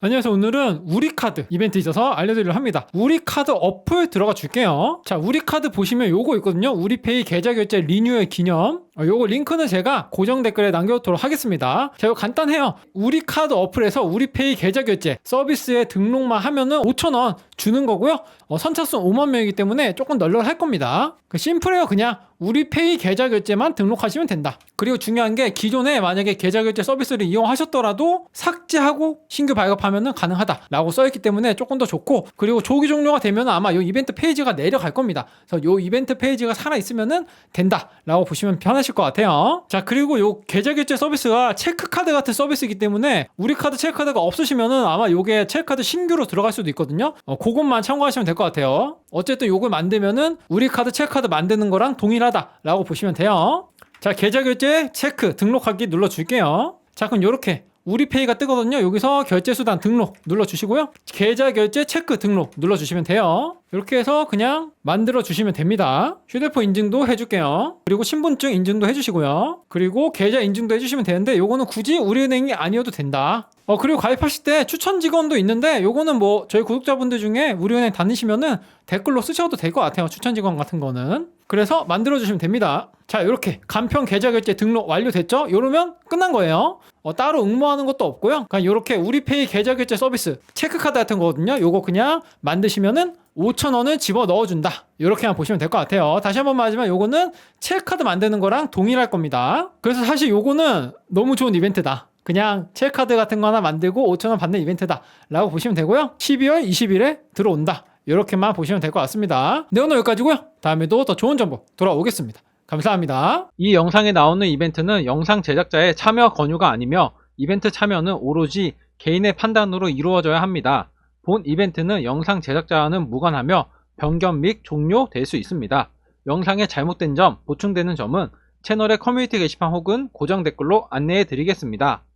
안녕하세요. 오늘은 우리 카드 이벤트 있어서 알려드리려 합니다. 우리 카드 어플 들어가 줄게요. 자, 우리 카드 보시면 요거 있거든요. 우리페이 계좌 결제 리뉴얼 기념. 어, 요거 링크는 제가 고정 댓글에 남겨놓도록 하겠습니다. 자, 이거 간단해요. 우리 카드 어플에서 우리페이 계좌 결제 서비스에 등록만 하면은 5,000원 주는 거고요. 어, 선착순 5만 명이기 때문에 조금 널널할 겁니다. 그 심플해요. 그냥 우리페이 계좌 결제만 등록하시면 된다. 그리고 중요한 게 기존에 만약에 계좌 결제 서비스를 이용하셨더라도 삭제하고 신규 발급하면 가능하다라고 써있기 때문에 조금 더 좋고 그리고 조기 종료가 되면 아마 이 이벤트 페이지가 내려갈 겁니다. 그래서 이 이벤트 페이지가 살아 있으면 된다라고 보시면 편하 실것 같아요. 자 그리고 요 계좌 결제 서비스가 체크카드 같은 서비스이기 때문에 우리 카드 체크카드가 없으시면은 아마 요게 체크카드 신규로 들어갈 수도 있거든요. 어, 그것만 참고하시면 될 것 같아요. 어쨌든 요걸 만들면은 우리 카드 체크카드 만드는 거랑 동일하다라고 보시면 돼요. 자, 계좌 결제 체크 등록하기 눌러 줄게요. 자, 그럼 요렇게 우리페이가 뜨거든요. 여기서 결제 수단 등록 눌러 주시고요. 계좌 결제 체크 등록 눌러 주시면 돼요. 이렇게 해서 그냥 만들어 주시면 됩니다. 휴대폰 인증도 해줄게요. 그리고 신분증 인증도 해주시고요. 그리고 계좌 인증도 해주시면 되는데 요거는 굳이 우리은행이 아니어도 된다. 어 그리고 가입하실 때 추천 직원도 있는데 요거는 뭐 저희 구독자분들 중에 우리은행 다니시면은 댓글로 쓰셔도 될 것 같아요. 추천 직원 같은 거는. 그래서 만들어 주시면 됩니다. 자, 이렇게 간편 계좌 결제 등록 완료됐죠? 이러면 끝난 거예요. 어, 따로 응모하는 것도 없고요. 그냥 이렇게 우리페이 계좌 결제 서비스 체크카드 같은 거거든요. 요거 그냥 만드시면은 5,000원을 집어 넣어준다. 이렇게만 보시면 될 것 같아요. 다시 한 번 말하지만 요거는 체크카드 만드는 거랑 동일할 겁니다. 그래서 사실 요거는 너무 좋은 이벤트다. 그냥 체크카드 같은 거 하나 만들고 5,000원 받는 이벤트다. 라고 보시면 되고요. 12월 20일에 들어온다. 이렇게만 보시면 될 것 같습니다. 네, 오늘 여기까지고요. 다음에도 더 좋은 정보 돌아오겠습니다. 감사합니다. 이 영상에 나오는 이벤트는 영상 제작자의 참여 권유가 아니며 이벤트 참여는 오로지 개인의 판단으로 이루어져야 합니다. 본 이벤트는 영상 제작자와는 무관하며 변경 및 종료될 수 있습니다. 영상에 잘못된 점, 보충되는 점은 채널의 커뮤니티 게시판 혹은 고정 댓글로 안내해 드리겠습니다.